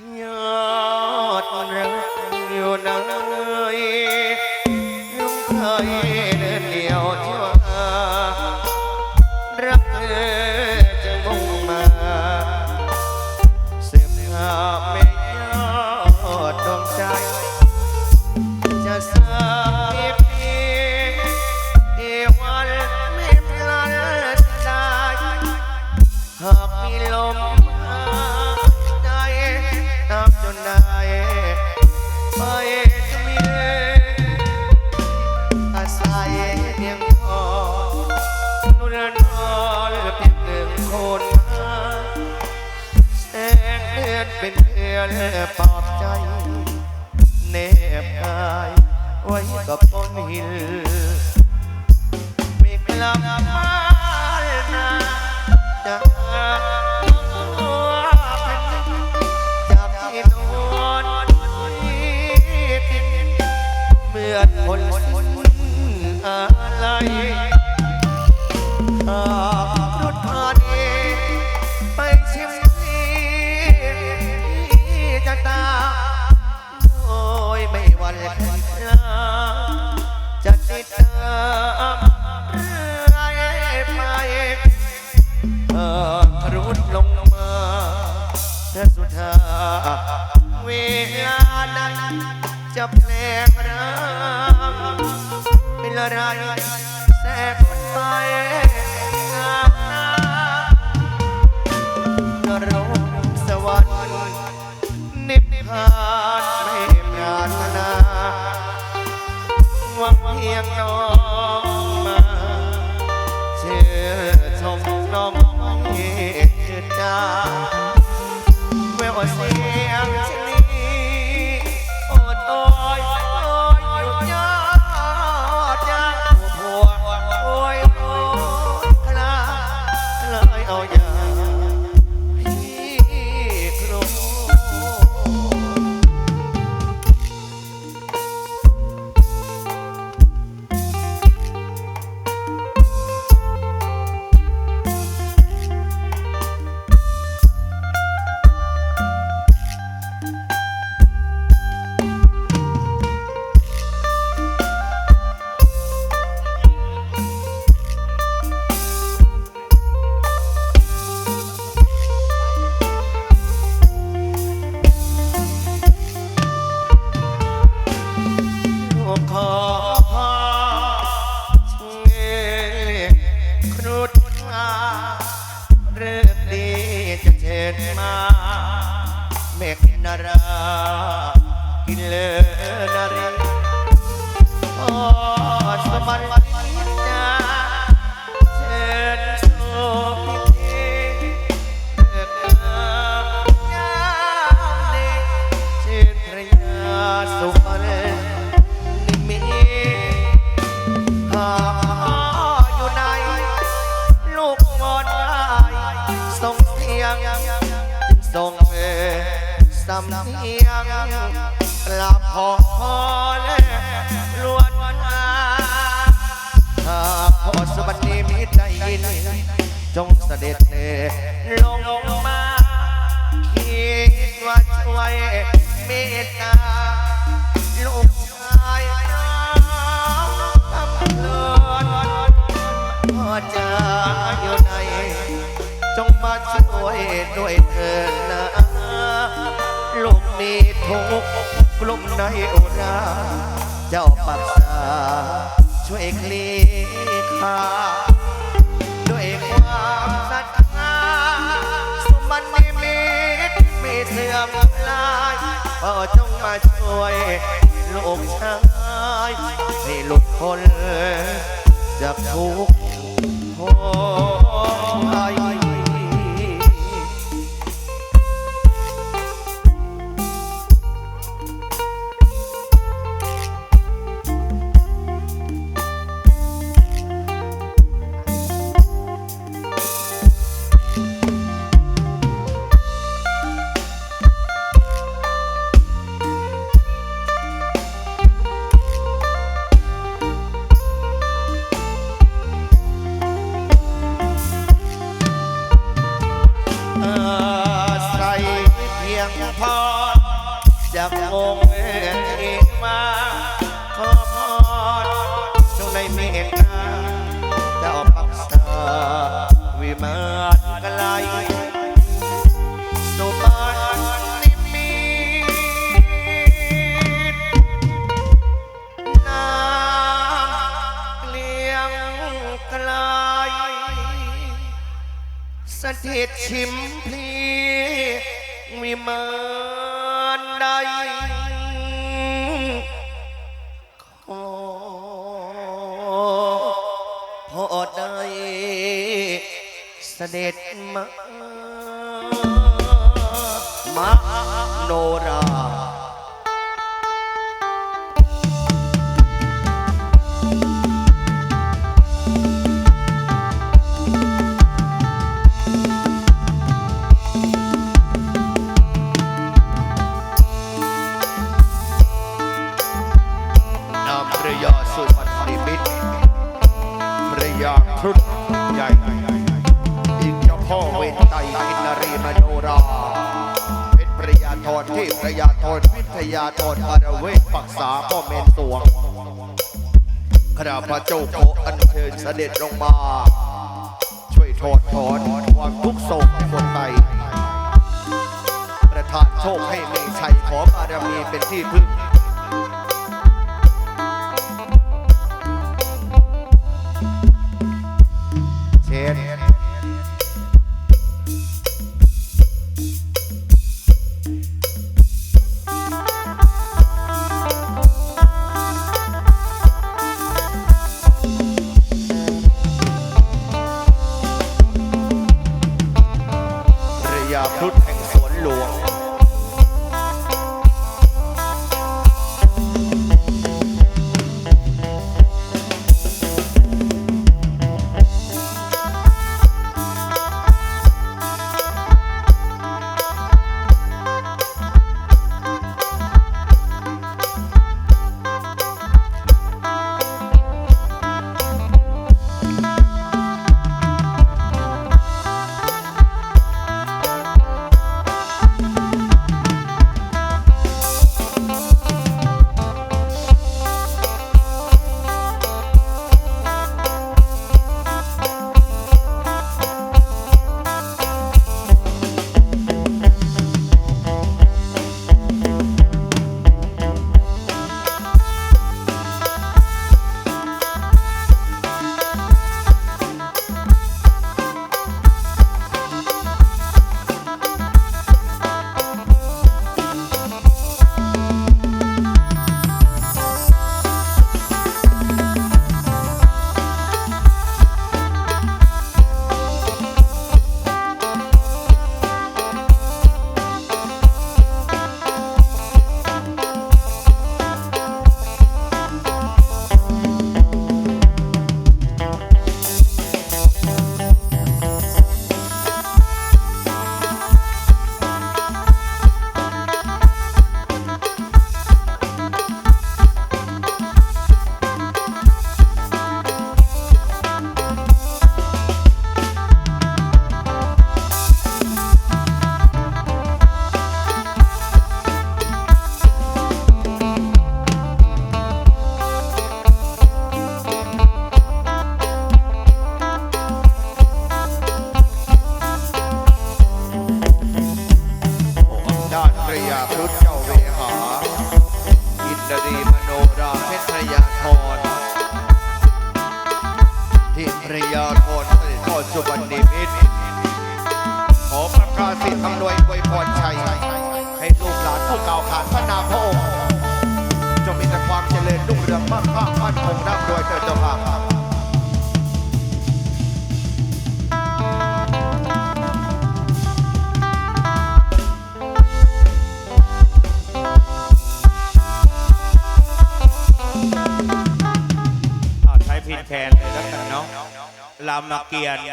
ยอดรักอยู่ไหนลุงเคยเดินเดี่ยวที่ว่ารักเธอจะมุ่งมาเสืบหาไม่ยอดดวงใจ จะสามีปีเอวันไม่พลันสลาหากมีลม ใจเพียงพอนุ่นนอนเพียงหนึ่งคนแสงเดือนเป็นเพื่อนปลอบใจเนบกายไว้กับต้นหินไม่กลับมานา เวลานั้นจะแปลงร่างเป็นอะไรแสกไปงามน้านรกสวรรค์นิพพานไม่ปรารถนาหวังเพียงน้องมาเชื่อชมน้องให้จืดจา กินเลนารีโอ้สมันจาเชิญสู่พิธีเลิกงามยามดีชื่นพระยาสุพรรนิมิตหาอยู่ในลูกมอนไายส่งเสียงจึงส่งเอสำเนียง กลับขอพรลวนมาหากพอสวรรค์นิมิตได้ยิน จงเสด็จลงมา คิดว่าช่วยเมตตาลูกชายน้องตำเลินพ่อจะอยู่ไหนจงมาช่วยด้วยเถิดนะ มีทุกข์กลุ่มในอุราเจ้าปักษาช่วยคลี่คาด้วยความศรัทธาสมันนิมิตมีเสื่อมลายพ่อจงมาช่วยลูกชายให้หลุดพ้นจากทุกข์โภัยเพรจากองค์เทวาขอพรจงได้เมตตาเจ้าปักษาวิมานไกลสุบานนิมิตน้ำเลี้ยงไกลสถิตชิมพลี วิมานใดขอพอได้เสด็จมามาโนรา ครุฑใหญ่อีกเจ้าพ่อเวทไตอินนรีมโนราเพชรพระยาธรเทพพระยาธรวิทยาธรอารเวทปักษาพ่อเมนสวงขณะพระเจ้าโคอัญเชิญเสด็จลงมา ช่วยถอดถอนความทุกโศกให้คนไทยประทานโชคให้มีชัยขอบารมีเป็นที่พึ่ง ระยาพรุษแห่งสวนหลวง รีมโนราเพชรยาธรที่พระยาธรเสด็จพ่อสุบันนิมิตขอประกาศสิทธิ์อำนวยอวยพรชัย ให้ลูกหลานผู้เก่าขานพระนามพระองค์จงมีแต่ความเจริญรุ่งเรืองมั่งคั่งมั่นคงร่ำรวยเถิดเจ้าค่ะ อ่